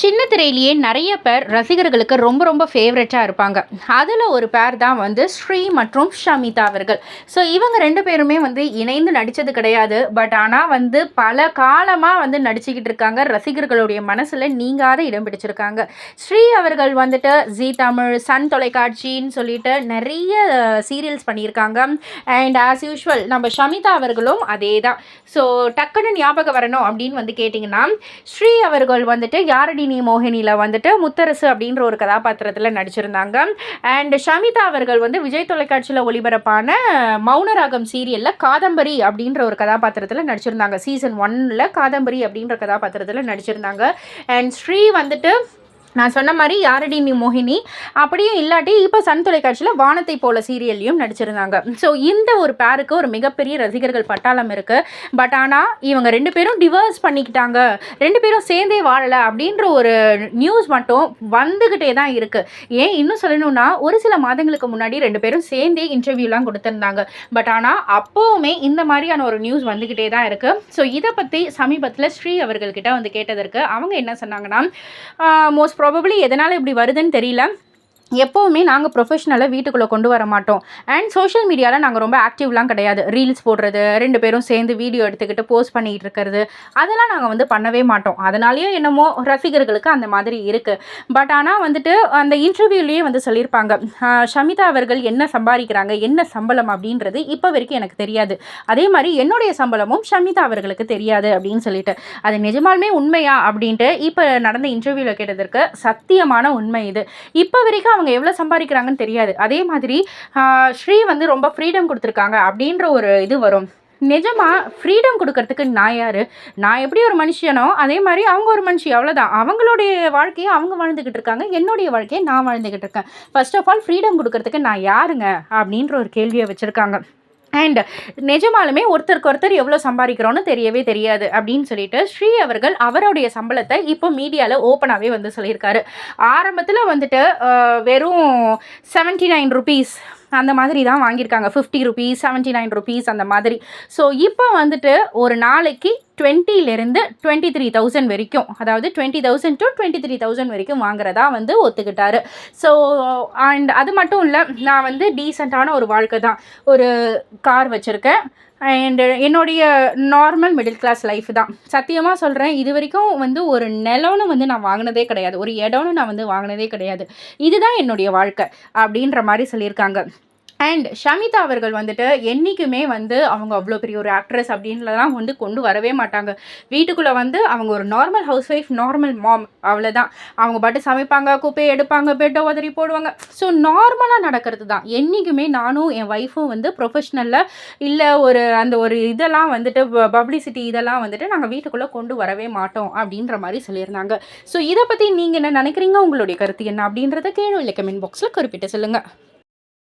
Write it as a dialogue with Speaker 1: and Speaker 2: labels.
Speaker 1: சின்ன திரையிலேயே நிறைய பேர் ரசிகர்களுக்கு ரொம்ப ரொம்ப ஃபேவரட்டாக இருப்பாங்க. அதில் ஒரு பேர் தான் வந்து ஸ்ரீ மற்றும் ஷமிதா அவர்கள். ஸோ இவங்க ரெண்டு பேருமே வந்து இணைந்து நடித்தது கிடையாது. பட் ஆனால் வந்து பல காலமாக வந்து நடிச்சுக்கிட்டு இருக்காங்க. ரசிகர்களுடைய மனசில் நீங்காத இடம் பிடிச்சிருக்காங்க. ஸ்ரீ அவர்கள் வந்துட்டு ஜி தமிழ் சன் தொலைக்காட்சின்னு சொல்லிட்டு நிறைய சீரியல்ஸ் பண்ணியிருக்காங்க. அண்ட் ஆஸ் யூஷுவல் நம்ம ஷமிதா அவர்களும் அதே தான் ஸோ டக்குன்னு ஞாபகம் வரணும் அப்படின்னு வந்து கேட்டிங்கன்னா ஸ்ரீ அவர்கள் வந்துட்டு யாரடி நீ மோகினியில் வந்துட்டு முத்தரசு அப்படின்ற ஒரு கதாபாத்திரத்தில் நடிச்சிருந்தாங்க. அண்ட் ஷமிதா அவர்கள் வந்து விஜய் தொலைக்காட்சியில் ஒளிபரப்பான மௌனராகம் சீரியலில் காதம்பரி அப்படின்ற ஒரு கதாபாத்திரத்தில் நடிச்சிருந்தாங்க. சீசன் ஒன்னில் காதம்பரி அப்படின்ற கதாபாத்திரத்தில் நடிச்சிருந்தாங்க. அண்ட் ஸ்ரீ வந்துட்டு நான் சொன்ன மாதிரி யாரடி நீ மோகினி? அப்படியும் இல்லாட்டி இப்போ சன் தொலைக்காட்சியில் வானத்தை போல சீரியல்லையும் நடிச்சிருந்தாங்க. ஸோ இந்த ஒரு பேருக்கு ஒரு மிகப்பெரிய ரசிகர்கள் பட்டாளம் இருக்குது பட் ஆனால் இவங்க ரெண்டு பேரும் டிவர்ஸ் பண்ணிக்கிட்டாங்க. ரெண்டு பேரும் சேர்ந்தே வாழலை அப்படின்ற ஒரு நியூஸ் மட்டும் வந்துக்கிட்டே தான் இருக்குது ஏன் இன்னும் சொல்லணும்னா ஒரு சில மாதங்களுக்கு முன்னாடி ரெண்டு பேரும் சேர்ந்தே இன்டர்வியூலாம் கொடுத்துருந்தாங்க. பட் ஆனால் அப்போவுமே இந்த மாதிரியான ஒரு நியூஸ் வந்துக்கிட்டே தான் இருக்குது ஸோ இதை பற்றி சமீபத்தில் ஸ்ரீ அவர்கள்கிட்ட வந்து கேட்டதற்கு அவங்க என்ன சொன்னாங்கன்னா மோஸ்ட் ப்ராபப்ளி எதனால் இப்படி வருதுன்னு தெரியல. எப்போவுமே நாங்கள் ப்ரொஃபஷனலாக வீட்டுக்குள்ளே கொண்டு வர மாட்டோம். அண்ட் சோஷியல் மீடியாவில் நாங்கள் ரொம்ப ஆக்டிவ்லாம் கிடையாது. ரீல்ஸ் போடுறது ரெண்டு பேரும் சேர்ந்து வீடியோ எடுத்துக்கிட்டு போஸ்ட் பண்ணிகிட்டு இருக்கிறது அதெல்லாம் நாங்கள் வந்து பண்ணவே மாட்டோம். அதனாலேயே என்னமோ ரசிகர்களுக்கு அந்த மாதிரி இருக்குது பட் ஆனால் வந்துட்டு அந்த இன்டர்வியூலேயே வந்து சொல்லியிருப்பாங்க ஷமிதா அவர்கள் என்ன சம்பாதிக்கிறாங்க? என்ன சம்பளம்? அப்படின்றது இப்போ வரைக்கும் எனக்கு தெரியாது. அதே மாதிரி என்னுடைய சம்பளமும் ஷமிதா அவர்களுக்கு தெரியாது அப்படின்னு சொல்லிட்டு. அது நிஜமாலுமே உண்மையா அப்படின்ட்டு இப்போ நடந்த இன்டர்வியூவில் கேட்டதற்கு சத்தியமான உண்மை இது. இப்போ வரைக்கும் அவங்க எவ்வளோ சம்பாதிக்கிறாங்கன்னு தெரியாது. அதே மாதிரி ஸ்ரீ வந்து ரொம்ப ஃப்ரீடம் கொடுத்துருக்காங்க அப்படின்ற ஒரு இது வரும். நிஜமாக ஃப்ரீடம் கொடுக்கறதுக்கு நான் யார்? நான் எப்படி ஒரு மனுஷனோ அதே மாதிரி அவங்க ஒரு மனுஷி அவ்வளோதான் அவங்களுடைய வாழ்க்கையை அவங்க வாழ்ந்துக்கிட்டு இருக்காங்க. என்னுடைய வாழ்க்கையை நான் வாழ்ந்துக்கிட்டு இருக்கேன். ஃபர்ஸ்ட் ஆஃப் ஆல் ஃப்ரீடம் கொடுக்கறதுக்கு நான் யாருங்க? அப்படின்ற ஒரு கேள்வியை வச்சுருக்காங்க. அண்ட் நிஜமாலுமே ஒருத்தருக்கு ஒருத்தர் எவ்வளோ சம்பாதிக்கிறோன்னு தெரியவே தெரியாது அப்படின்னு சொல்லிட்டு ஸ்ரீ அவர்கள் அவருடைய சம்பளத்தை இப்போ மீடியாவில் ஓப்பனாகவே வந்து சொல்லியிருக்காரு. ஆரம்பத்தில் வந்துட்டு வெறும் செவன்ட்டி நைன் ருபீஸ் அந்த மாதிரி தான் வாங்கியிருக்காங்க. Fifty rupees seventy nine rupees அந்த மாதிரி. ஸோ இப்போ வந்துட்டு ஒரு நாளைக்கு டுவெண்ட்டிலேருந்து டுவெண்ட்டி த்ரீ தௌசண்ட் வரைக்கும் அதாவது twenty thousand to twenty three thousand வரைக்கும் வாங்குறதா வந்து ஒத்துக்கிட்டாரு. ஸோ அண்ட் அது மட்டும் இல்லை நான் வந்து டீசெண்டான ஒரு வாழ்க்கை தான். ஒரு கார் வச்சுருக்கேன். அண்டு என்னுடைய நார்மல் மிடில் கிளாஸ் லைஃப் தான். சத்தியமாக சொல்கிறேன் இது வரைக்கும் வந்து ஒரு நிலம்னு வந்து நான் வாங்கினதே கிடையாது. ஒரு இடம்னு நான் வந்து வாங்கினதே கிடையாது. இதுதான் என்னுடைய வாழ்க்கை அப்படின்ற மாதிரி சொல்லியிருக்காங்க. அண்ட் ஷமிதா அவர்கள் வந்துட்டு என்றைக்குமே வந்து அவங்க அவ்வளோ பெரிய ஒரு ஆக்ட்ரஸ் அப்படின்லாம் வந்து கொண்டு வரவே மாட்டாங்க. வீட்டுக்குள்ளே வந்து அவங்க ஒரு normal housewife normal mom அவ்வளோதான் அவங்க பாட்டு சமைப்பாங்க குப்பையை எடுப்பாங்க பெட்டை உதறி போடுவாங்க. ஸோ நார்மலாக நடக்கிறது தான். என்றைக்குமே நானும் என் ஒய்ஃபும் வந்து ப்ரொஃபஷ்னலில் இல்லை ஒரு அந்த ஒரு இதெல்லாம் வந்துட்டு பப்ளிசிட்டி இதெல்லாம் வந்துட்டு நாங்கள் வீட்டுக்குள்ளே கொண்டு வரவே மாட்டோம் அப்படின்ற மாதிரி சொல்லியிருந்தாங்க. ஸோ இதை பற்றி நீங்கள் என்ன நினைக்கிறீங்க? உங்களுடைய கருத்து என்ன அப்படின்றத கேள்வி இல்லை கமெண்ட் பாக்ஸில் குறிப்பிட்டு சொல்லுங்கள்